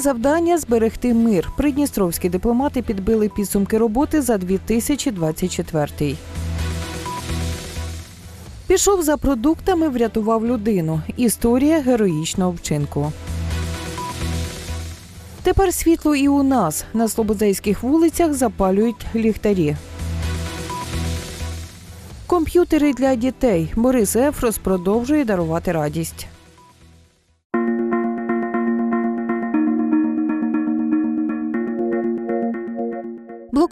Завдання зберегти мир. Придністровські дипломати підбили підсумки роботи за 2024. Пішов за продуктами, врятував людину. Історія героїчного вчинку. Тепер світло і у нас на слободейських вулицях запалюють ліхтарі. Комп'ютери для дітей. Борис Ефрос продовжує дарувати радість.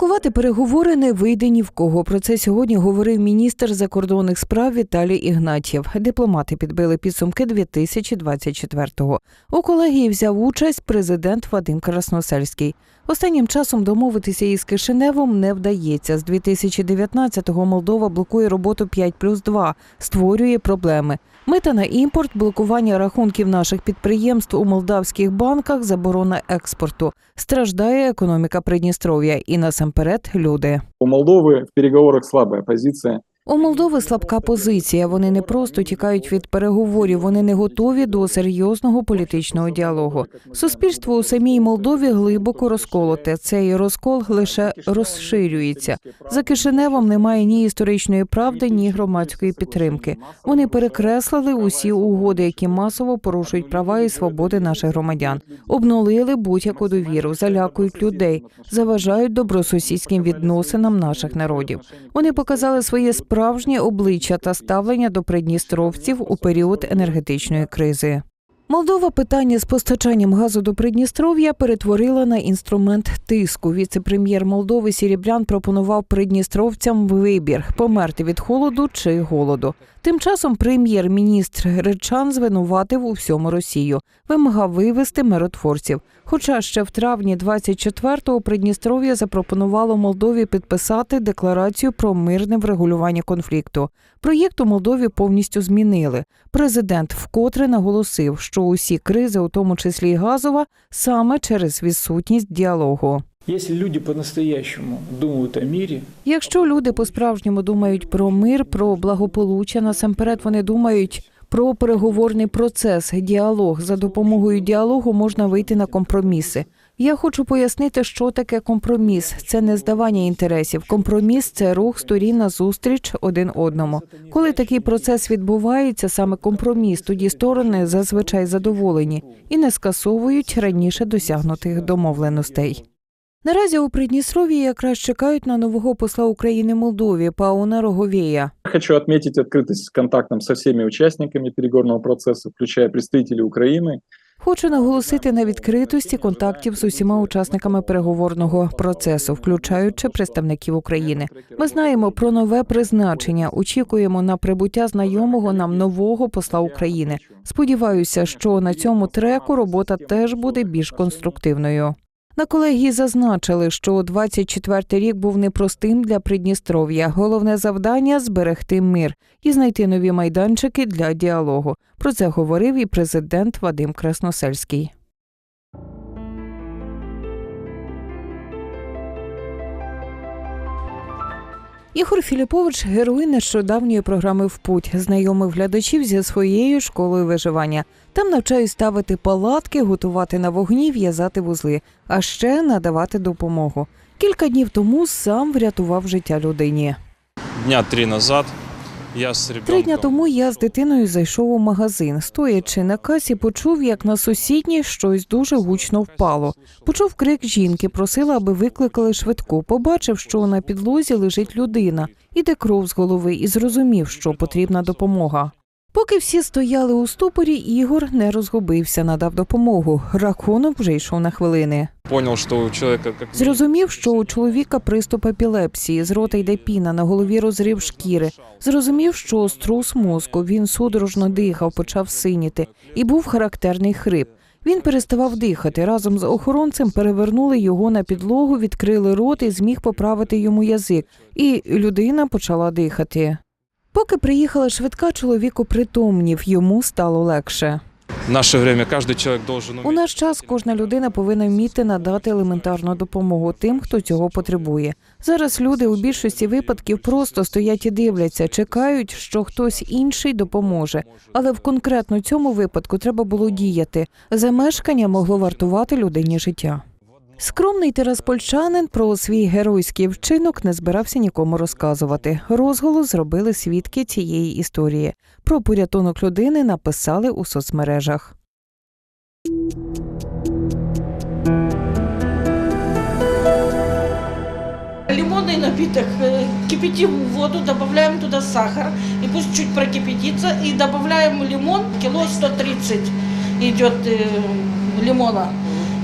Блокувати переговори не вийде ні в кого. Про це сьогодні говорив міністр закордонних справ Віталій Ігнатьєв. Дипломати підбили підсумки 2024-го. У колегії взяв участь президент Вадим Красносельський. Останнім часом домовитися із Кишиневом не вдається. З 2019-го Молдова блокує роботу 5 плюс 2, створює проблеми. Мита на імпорт, блокування рахунків наших підприємств у молдавських банках, заборона експорту. Страждає економіка Придністров'я і насамперед люди. У Молдови в переговорах слабая позиция. У Молдови слабка позиція. Вони не просто тікають від переговорів, вони не готові до серйозного політичного діалогу. Суспільство у самій Молдові глибоко розколоте. Цей розкол лише розширюється. За Кишиневом немає ні історичної правди, ні громадської підтримки. Вони перекреслили усі угоди, які масово порушують права і свободи наших громадян, обнулили будь-яку довіру, залякують людей, заважають добросусідським відносинам наших народів. Вони показали своє справжнє обличчя та ставлення до придністровців у період енергетичної кризи. Молдова питання з постачанням газу до Придністров'я перетворила на інструмент тиску. Віце-прем'єр Молдови Сіріблян пропонував придністровцям вибір померти від холоду чи голоду. Тим часом прем'єр-міністр Гречан звинуватив у всьому Росію, вимагав вивести миротворців. Хоча ще в травні 24-го Придністров'я запропонувало Молдові підписати декларацію про мирне врегулювання конфлікту. Проєкт у Молдові повністю змінили. Президент вкотре наголосив, що усі кризи, у тому числі і газова, саме через відсутність діалогу. Якщо люди по-настоящему думають о мірі, Якщо люди по-справжньому думають про мир, про благополуччя, насамперед вони думають про переговорний процес, діалог. За допомогою діалогу можна вийти на компроміси. Я хочу пояснити, що таке компроміс. Це не здавання інтересів. Компроміс це рух сторін на зустріч один одному. Коли такий процес відбувається, саме компроміс, тоді сторони зазвичай задоволені і не скасовують раніше досягнутих домовленостей. Наразі у Придністров'ї якраз чекають на нового посла України Молдові Пауна Роговєя. Хочу отметить открытость к контактам со всеми участниками переговорного процесса, включая представителей Украины. Хочу наголосити на відкритості контактів з усіма учасниками переговорного процесу, включаючи представників України. Ми знаємо про нове призначення. Очікуємо на прибуття знайомого нам нового посла України. Сподіваюся, що на цьому треку робота теж буде більш конструктивною. На колегії зазначили, що 24-й рік був непростим для Придністров'я. Головне завдання зберегти мир і знайти нові майданчики для діалогу. Про це говорив і президент Вадим Красносельський. Ігор Філіпович герой нещодавньої програми В путь знайомив глядачів зі своєю школою виживання. Там навчають ставити палатки, готувати на вогні, в'язати вузли, а ще надавати допомогу. Кілька днів тому сам врятував життя людині. Дня три назад я з. Три дня тому я з дитиною зайшов у магазин. Стоячи на касі, почув, як на сусідній щось дуже гучно впало. Почув крик жінки, просила, аби викликали швидку. Побачив, що на підлозі лежить людина, іде кров з голови, і зрозумів, що потрібна допомога. Поки всі стояли у ступорі, Ігор не розгубився, надав допомогу. Рахунок вже йшов на хвилини. Зрозумів, що у чоловіка приступ епілепсії, з рота йде піна, на голові розрив шкіри. Зрозумів, що струс мозку, він судорожно дихав, почав синіти, і був характерний хрип. Він переставав дихати. Разом з охоронцем перевернули його на підлогу, відкрили рот і зміг поправити йому язик. І людина почала дихати. Поки приїхала швидка, чоловік опритомнів, йому стало легше. Наше время должен У наш час кожна людина повинна вміти надати елементарну допомогу тим, хто цього потребує. Зараз люди у більшості випадків просто стоять і дивляться, чекають, що хтось інший допоможе. Але в конкретно цьому випадку треба було діяти. Замешкання могло вартувати людині життя. Скромний тераспольчанин про свій геройський вчинок не збирався нікому розказувати. Розголос зробили свідки цієї історії. Про порятунок людини написали у соцмережах. Лимонный напиток. э, Кипятим воду, добавляем туда сахар. И пусть чуть прокипятится. И добавляем лимон. Кило 130 идет э, лимона.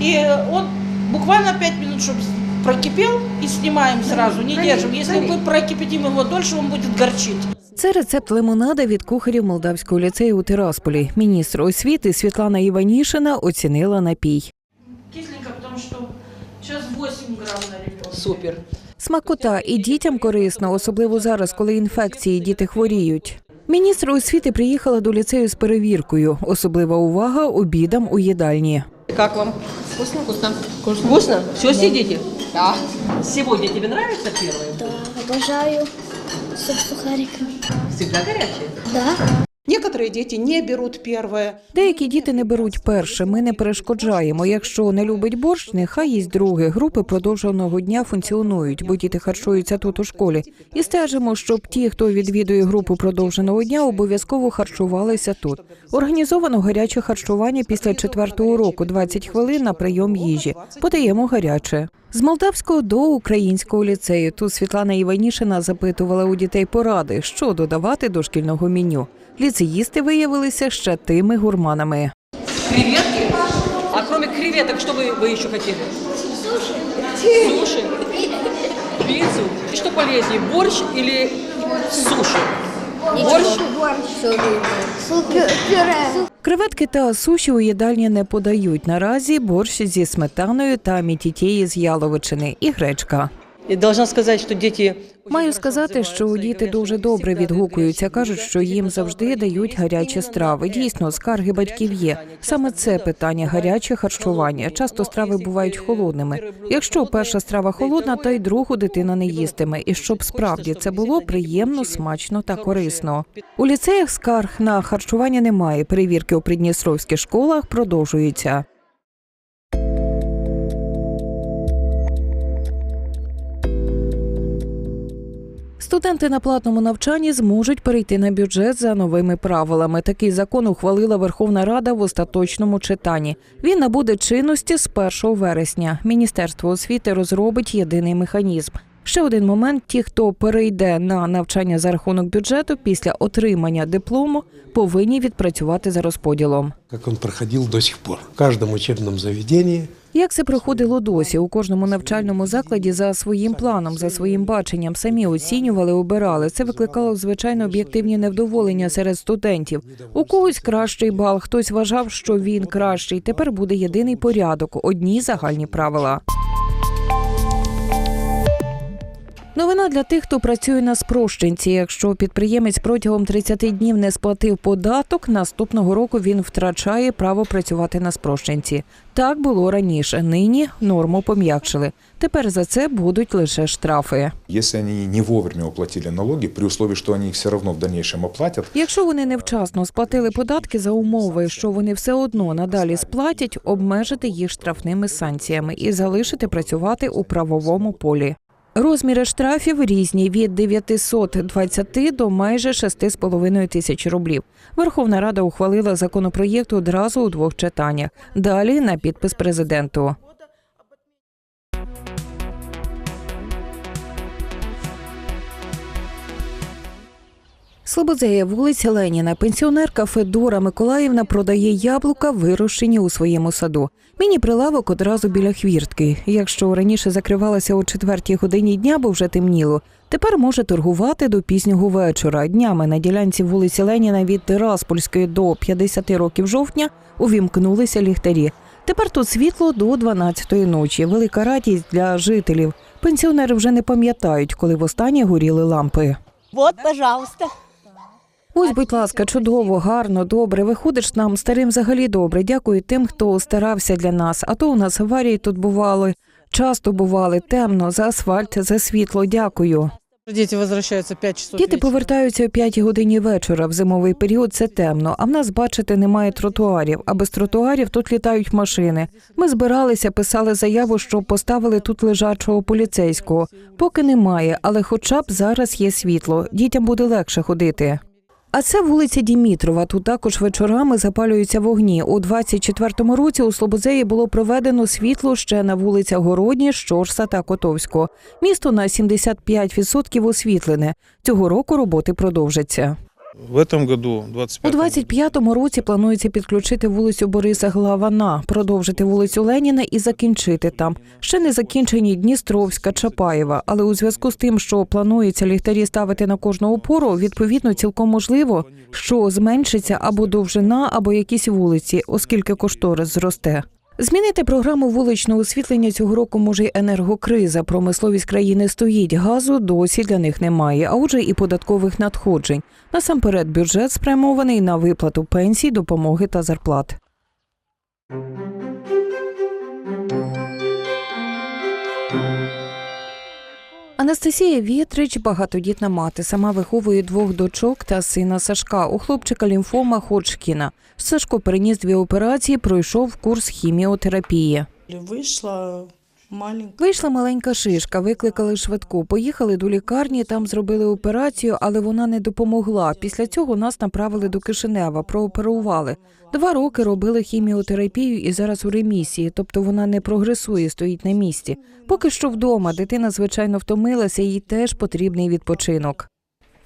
И он буквально 5 минут, чтобы прокипел. И снимаем сразу, не держим. Если мы прокипятим его дольше, он будет горчить. Це рецепт лимонада від кухарів Молдавського ліцею у Тирасполі. Міністр освіти Світлана Іванішина оцінила напій. Кисленько, потому что сейчас 8 грамм на. Супер. Смакота і дітям корисно, особливо зараз, коли інфекції діти хворіють. Міністр освіти приїхала до ліцею з перевіркою. Особлива увага обідам у їдальні. Как вам? Вкусно? Вкусно. Вкусно? Все сидите? Да. Сегодня тебе нравится первое? Да, обожаю суп сухариками. Всегда горячие? Да. Деякі діти не беруть перше. Ми не перешкоджаємо. Якщо не любить борщ, нехай їсть друге. Групи продовженого дня функціонують, бо діти харчуються тут у школі. І стежимо, щоб ті, хто відвідує групу продовженого дня, обов'язково харчувалися тут. Організовано гаряче харчування після четвертого року, 20 хвилин на прийом їжі. Подаємо гаряче. З молдавського до українського ліцею. Тут Світлана Іванішина запитувала у дітей поради, що додавати до шкільного меню. Ліцеїсти виявилися ще тими гурманами. Креветки? А кроме креветок, что вы, вы еще хотели? Суши. Суши? Пиццу? И Что полезнее, борщ или суши? Борщ? Пюре. Креветки та суші у їдальні не подають. Наразі борщ зі сметаною та мітітєї з яловичини і гречка. Должна сказать, что дети... Маю сказати, що діти дуже добре відгукуються. кажуть, що їм завжди дають гарячі страви. Дійсно, скарги батьків є. Саме це питання гаряче харчування. Часто страви бувають холодними. Якщо перша страва холодна, то й другу дитина не їстиме. І щоб справді це було приємно, смачно та корисно. У ліцеях скарг на харчування немає. Перевірки у придністровських школах продовжуються. Студенти на платному навчанні зможуть перейти на бюджет за новими правилами. Такий закон ухвалила Верховна Рада в остаточному читанні. Він набуде чинності з 1 вересня. Міністерство освіти розробить єдиний механізм. Ще один момент: ті, хто перейде на навчання за рахунок бюджету після отримання диплому, повинні відпрацювати за розподілом. как он проходил до сих пор. В каждом учебном заведении Як це проходило досі у кожному навчальному закладі за своїм планом, за своїм баченням, самі оцінювали, обирали. Це викликало звичайно об'єктивні невдоволення серед студентів. У когось кращий бал, хтось вважав, що він кращий. Тепер буде єдиний порядок, одні загальні правила. Новина для тих, хто працює на спрощенці. Якщо підприємець протягом 30 днів не сплатив податок, наступного року він втрачає право працювати на спрощенці. Так було раніше. Нині норму пом'якшили. Тепер за це будуть лише штрафи. Если они не вовремя уплатили налоги, при условии, что они их все равно в дальнейшем оплатят, Якщо вони невчасно сплатили податки за умови, що вони все одно надалі сплатять, обмежити їх штрафними санкціями і залишити працювати у правовому полі. Розміри штрафів різні від 920 до майже 6,5 тисяч рублів. Верховна Рада ухвалила законопроєкт одразу у двох читаннях. Далі на підпис президенту. Слободзея, вулиця Леніна. Пенсіонерка Федора Миколаївна продає яблука, вирощені у своєму саду. Міні-прилавок одразу біля хвіртки. Якщо раніше закривалася о четвертій годині дня, бо вже темніло, тепер може торгувати до пізнього вечора. Днями на ділянці вулиці Леніна від Тираспольської до 50 років жовтня увімкнулися ліхтарі. Тепер тут світло до 12-ї ночі. Велика радість для жителів. Пенсіонери вже не пам'ятають, коли востаннє горіли лампи. Вот, пожалуйста. Ось, будь ласка, чудово, гарно, добре. Виходиш нам старим взагалі добре. Дякую тим, хто старався для нас. А то у нас аварії тут бували. Часто бували темно, за асфальт, за світло. Дякую. Дети возвращаются 5 часов Діти повертаються о 5 годині вечора. В зимовий період це темно. А в нас, бачите, немає тротуарів. А без тротуарів тут літають машини. Ми збиралися, писали заяву, що поставили тут лежачого поліцейського. Поки немає, але хоча б зараз є світло. Дітям буде легше ходити. А це вулиця Дімітрова. Тут також вечорами запалюються вогні. У 24-му році у Слободзеї було проведено світло ще на вулицях Городні, Щорса та Котовського. Місто на 75% освітлене. Цього року роботи продовжаться. В этом году, У 25 25-му році планується підключити вулицю Бориса Главана, продовжити вулицю Леніна і закінчити там. Ще не закінчені Дністровська, Чапаєва. Але у зв'язку з тим, що планується ліхтарі ставити на кожну опору, відповідно цілком можливо, що зменшиться або довжина, або якісь вулиці, оскільки кошторис зросте. Змінити програму вуличного освітлення цього року може й енергокриза. Промисловість країни стоїть, газу досі для них немає, а отже, і податкових надходжень. Насамперед, бюджет спрямований на виплату пенсій, допомоги та зарплат. Анастасія Вітрич багатодітна мати. Сама виховує двох дочок та сина Сашка. У хлопчика лімфома Ходжкіна. Сашко переніс дві операції, пройшов курс хіміотерапії. Маленькая. Вийшла маленька шишка, викликали швидку. Поїхали до лікарні, там зробили операцію, але вона не допомогла. Після цього нас направили до Кишинева, прооперували. Два роки робили хіміотерапію і зараз у ремісії, тобто вона не прогресує, стоїть на місці. Поки що вдома дитина, звичайно, втомилася, їй теж потрібний відпочинок.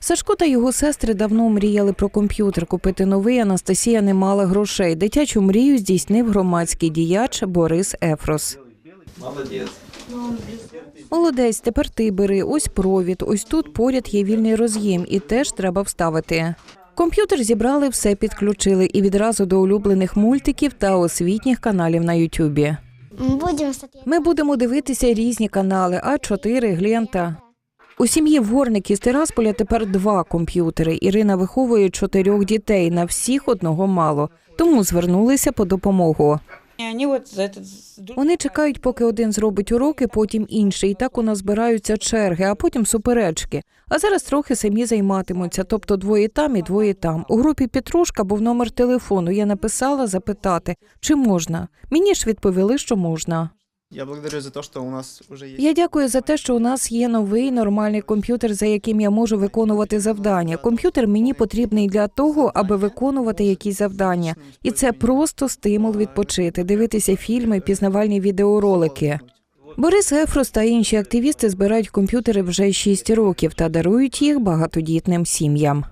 Сашко та його сестри давно мріяли про комп'ютер. Купити новий Анастасія не мала грошей. Дитячу мрію здійснив громадський діяч Борис Ефрос. Молодець, тепер ти бери. Ось провід. Ось тут поряд є вільний роз'єм, і теж треба вставити. Комп'ютер зібрали, все підключили і відразу до улюблених мультиків та освітніх каналів на Ютубі. Ми будемо дивитися різні канали, А4, Глента. У сім'ї Ворник з Тирасполя тепер два комп'ютери. Ірина виховує чотирьох дітей, на всіх одного мало. Тому звернулися по допомогу. Вони чекають, поки один зробить уроки, потім інший. І так у нас збираються черги, а потім суперечки. А зараз трохи самі займатимуться, тобто двоє там і двоє там. У групі Петрушка був номер телефону. Я написала запитати, чи можна. Мені ж відповіли, що можна. Я благодарю за то, что у нас уже есть. Я дякую за те, що у нас є новий нормальний комп'ютер, за яким я можу виконувати завдання. Комп'ютер мені потрібний для того, аби виконувати якісь завдання, і це просто стимул відпочити, дивитися фільми, пізнавальні відеоролики. Борис Ефрос та інші активісти збирають комп'ютери вже 6 років та дарують їх багатодітним сім'ям.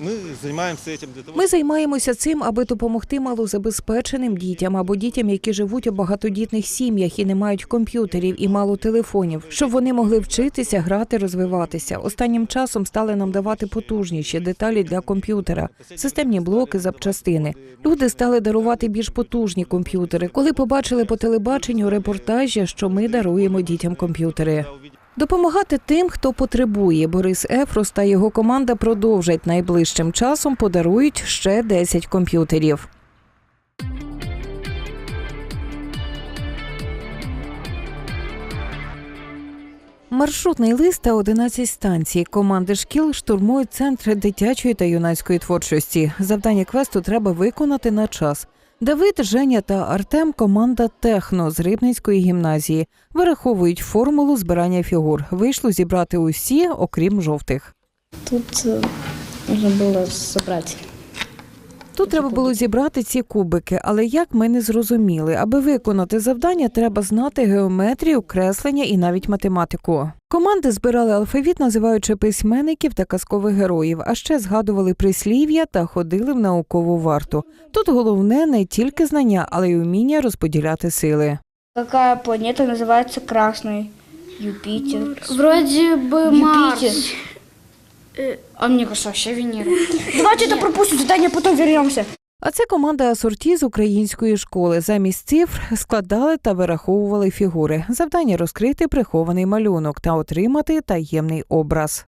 Мы занимаемся этим для Ми займаємося цим, аби допомогти малозабезпеченим дітям або дітям, які живуть у багатодітних сім'ях і не мають комп'ютерів і мало телефонів, щоб вони могли вчитися, грати, розвиватися. Останнім часом стали нам давати потужніші деталі для комп'ютера, системні блоки, запчастини. Люди стали дарувати більш потужні комп'ютери, коли побачили по телебаченню репортажі, що ми даруємо дітям комп'ютери. Допомагати тим, хто потребує. Борис Ефрос та його команда продовжать найближчим часом подарують ще 10 комп'ютерів. Маршрутний лист та 11 станцій. Команди шкіл штурмують центри дитячої та юнацької творчості. Завдання квесту треба виконати на час. Давид, Женя та Артем команда Техно з Рибницької гімназії вираховують формулу збирання фігур. Вийшло зібрати усі, окрім жовтих. Тут нужно было собрать. Тут треба було зібрати ці кубики, але як ми не зрозуміли, аби виконати завдання, треба знати геометрію, креслення і навіть математику. Команди збирали алфавіт, називаючи письменників та казкових героїв, а ще згадували прислів'я та ходили в наукову варту. Тут головне не тільки знання, але й уміння розподіляти сили. Какая планета называется красной? Юпитер. Вроде бы Марс. А мне кажется, вообще Венера. Давайте это пропустим задание, потом вернемся. А це команда асорті з української школи. Замість цифр складали та вираховували фігури. Завдання розкрити прихований малюнок та отримати таємний образ.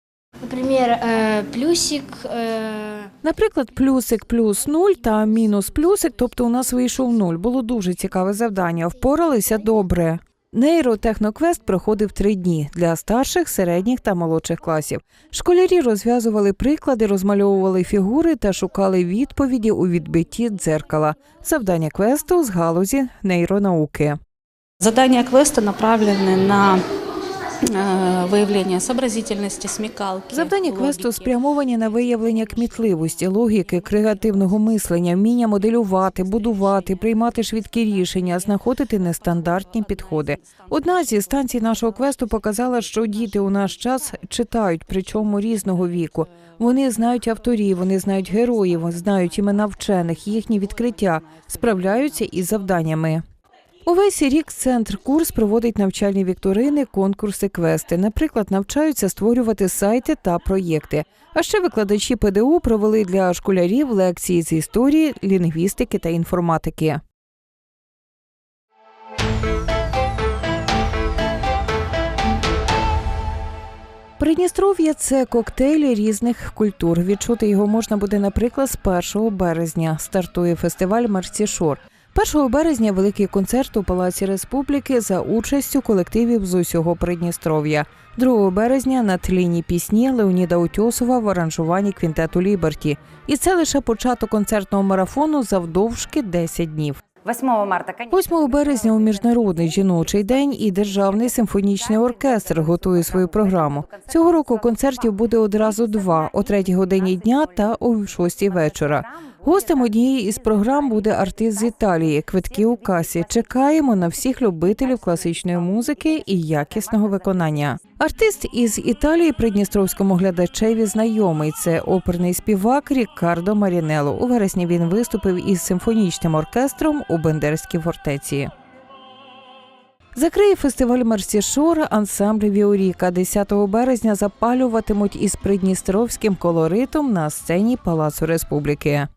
Например, э, плюсик. э, Наприклад, плюсик плюс нуль та мінус плюсик, тобто у нас вийшов нуль. Було дуже цікаве завдання. Впоралися добре. Нейротехноквест проходив три дні для старших, середніх та молодших класів. Школярі розв'язували приклади, розмальовували фігури та шукали відповіді у відбитті дзеркала. Завдання квесту з галузі нейронауки. Задания квеста направлены на э, выявление сообразительности, смекалки. Завдання квесту спрямовані на виявлення кмітливості, логіки, креативного мислення, вміння моделювати, будувати, приймати швидкі рішення, знаходити нестандартні підходи. Одна зі станцій нашого квесту показала, що діти у наш час читають, причому різного віку. Вони знають авторів, вони знають героїв, знають імена вчених, їхні відкриття, справляються із завданнями. Увесь рік центр курс проводить навчальні вікторини, конкурси, квести. Наприклад, навчаються створювати сайти та проєкти. А ще викладачі ПДУ провели для школярів лекції з історії, лінгвістики та інформатики. Придністров'я це коктейль різних культур. Відчути його можна буде, наприклад, з 1 березня. Стартує фестиваль Марсішор. 1 березня великий концерт у Палаці Республіки за участю колективів з усього Придністров'я. 2 березня на тліні пісні Леоніда Утьосова в аранжуванні квінтету Ліберті. І це лише початок концертного марафону завдовжки 10 днів. 8 марта, 8 березня у міжнародний жіночий день і державний симфонічний оркестр готує свою програму. Цього року концертів буде одразу два о 3 годині дня та о 6 вечора. Гостем однієї із програм буде артист з Італії. Квитки у касі. Чекаємо на всіх любителів класичної музики і якісного виконання. Артист із Італії придністровському глядачеві знайомий. Це оперний співак Рікардо Марінело. У вересні він виступив із симфонічним оркестром у Бендерській фортеці. Закриє фестиваль Марсішор ансамбль Віоріка. 10 березня запалюватимуть із придністровським колоритом на сцені Палацу Республіки.